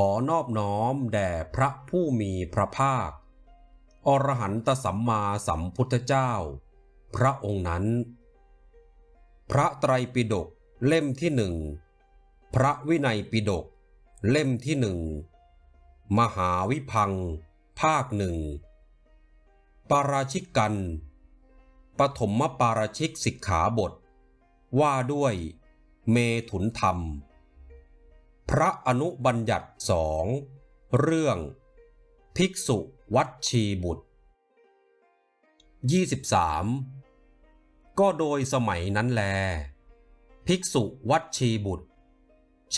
ขอนอบน้อมแด่พระผู้มีพระภาค อรหันตสัมมาสัมพุทธเจ้า พระองค์นั้น พระไตรปิฎกเล่มที่หนึ่ง พระวินัยปิฎกเล่มที่หนึ่ง มหาวิพัง ภาคหนึ่ง ปาราชิกกัน ปฐมปาราชิกสิกขาบท ว่าด้วยเมถุนธรรม พระอนุบัญญัติสองเรื่อง ภิกษุวัดชีบุตร 23 ก็โดยสมัยนั้นแล ภิกษุวัดชีบุตร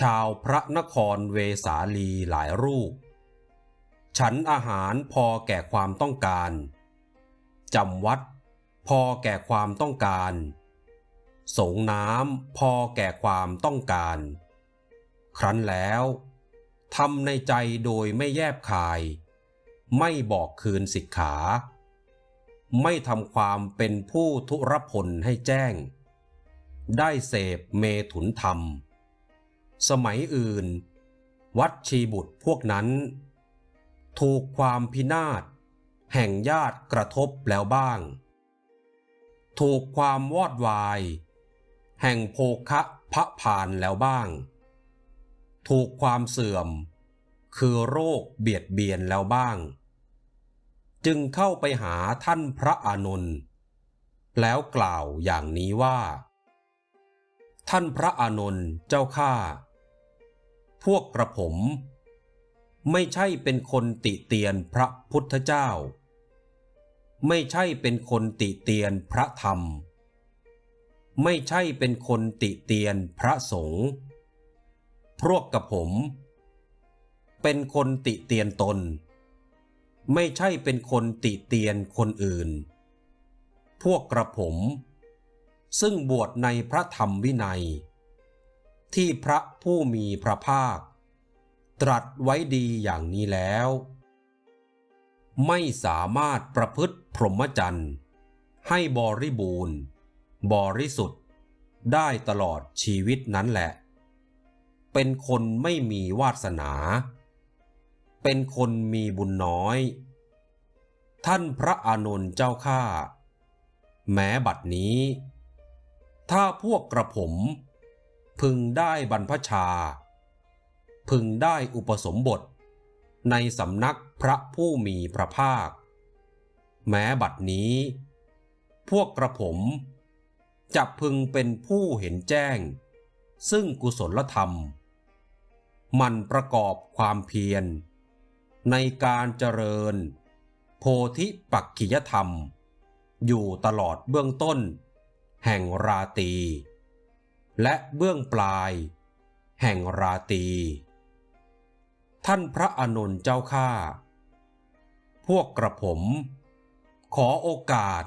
ชาวพระนครเวสาลีหลายรูป ฉันอาหารพอแก่ความต้องการจำวัดพอแก่ความต้องการ สงน้ำพอแก่ความต้องการ ครั้นแล้วทำในใจโดยไม่แยบคาย ไม่บอกคืนสิกขา ไม่ทำความเป็นผู้ทุรพลให้แจ้ง ได้เสพเมถุนธรรม สมัยอื่น วัดชีบุตรพวกนั้น ถูกความพินาศ แห่งญาติกระทบแล้วบ้าง ถูกความวอดวาย แห่งโภคะพระพานแล้วบ้าง ถูกความเสื่อม คือโรคเบียดเบียนแล้วบ้าง จึงเข้าไปหาท่านพระอานนท์แล้วกล่าวอย่างนี้ว่า ท่านพระอานนท์เจ้าข้าพวกกระผม ไม่ใช่เป็นคนติเตียนพระพุทธเจ้า ไม่ใช่เป็นคนติเตียนพระธรรม ไม่ใช่เป็นคนติเตียนพระสงฆ์ พวกกับผม เป็นคนติเตียนตน ไม่ใช่เป็นคนติเตียนคนอื่น พวกกระผม ซึ่งบวชในพระธรรมวินัย ที่พระผู้มีพระภาค ตรัสไว้ดีอย่างนี้แล้ว ไม่สามารถประพฤติพรหมจรรย์ให้บริบูรณ์ บริสุทธิ์ได้ตลอดชีวิตนั้นแหละ เป็นคนไม่มีวาสนา เป็นคนมีบุญน้อย ท่านพระอานนท์เจ้าข้าแม้บัดนี้ ถ้าพวกกระผม พึงได้บรรพชา พึงได้อุปสมบท ในสำนักพระผู้มีพระภาค แม้บัดนี้ พวกกระผมจะพึงเป็นผู้เห็นแจ้ง ซึ่งกุศลธรรม มันประกอบความเพียร ในการเจริญ โพธิปักขิยธรรม อยู่ตลอดเบื้องต้น แห่งราตี และเบื้องปลาย แห่งราตี ท่านพระอานนเจ้าข้าพวกกระผม ขอโอกาส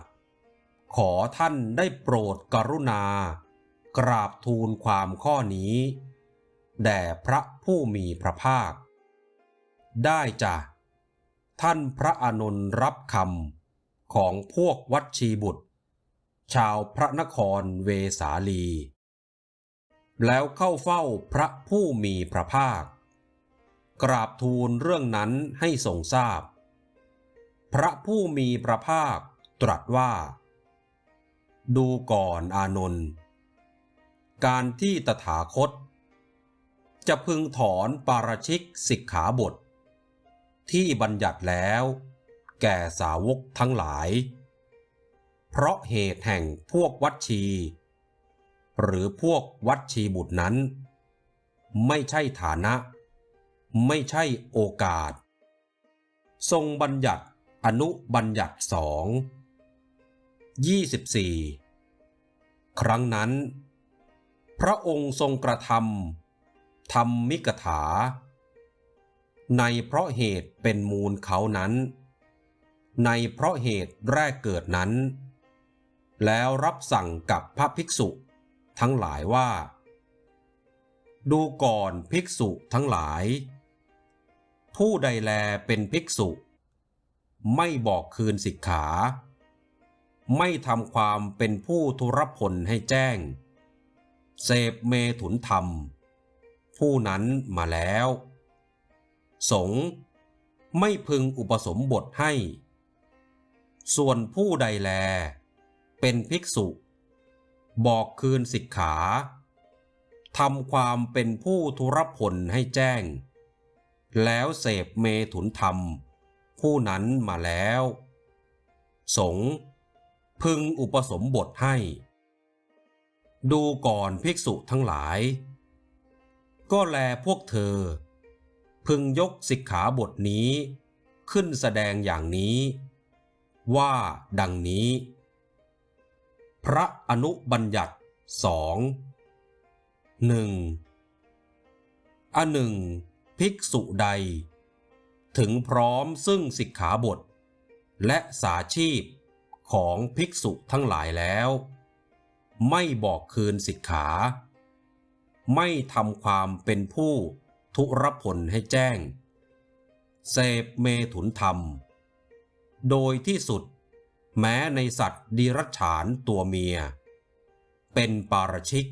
ขอท่านได้โปรดกรุณา กราบทูลความข้อนี้ แด่พระผู้มีพระภาค ได้จ้ะท่านพระอานนท์รับคำของพวกวัดชีบุตร ชาวพระนครเวสาลี แล้วเข้าเฝ้าพระผู้มีพระภาค กราบทูลเรื่องนั้นให้ทรงทราบพระผู้มีพระภาคตรัสว่า ดูก่อนอานนท์การที่ตถาคต จะพึงถอนปาราชิกสิกขาบท ที่บัญญัติแล้ว แก่สาวกทั้งหลาย เพราะเหตุแห่งพวกวัดชี หรือพวกวัดชีบุตรนั้น ไม่ใช่ฐานะ ไม่ใช่โอกาส ทรงบัญญัติอนุบัญญัติสองยี่สิบสี่ครั้งนั้น พระองค์ทรงกระทำ ทำมิกถา ในเพราะเหตุเป็นมูลเขานั้น ในเพราะเหตุแรกเกิดนั้น แล้วรับสั่งกับพระภิกษุ ทั้งหลายว่า ดูก่อนภิกษุทั้งหลาย ผู้ใดแลเป็นภิกษุ ไม่บอกคืนสิกขา ไม่ทำความเป็นผู้ทุรพลให้แจ้ง เสพเมถุนธรรม ผู้นั้นมาแล้ว สงไม่พึงอุปสมบทให้ ส่วนผู้ใดแล เป็นภิกษุ บอกคืนสิกขาทำความเป็นผู้ทุรพลให้แจ้ง แล้วเสพเมถุนธรรม ผู้นั้นมาแล้ว สงพึงอุปสมบทให้ ดูก่อนภิกษุทั้งหลาย ก็แลพวกเธอ พึงยกสิกขาบทนี้ ขึ้นแสดงอย่างนี้ ว่าดังนี้ พระอนุบัญญัติสองหนึ่งอันหนึ่ง ภิกษุใด ถึงพร้อมซึ่งสิกขาบท และสาชีพของภิกษุทั้งหลายแล้ว ไม่บอกคืนสิกขา ไม่ทำความเป็นผู้ทุรพลให้แจ้ง เสพเมถุนธรรม โดยที่สุด แม้ในสัตว์ดิรัจฉานตัวเมีย เป็นปาราชิก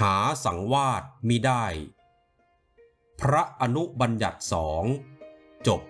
หาสังวาสมิได้ พระอนุบัญญัติสองจบ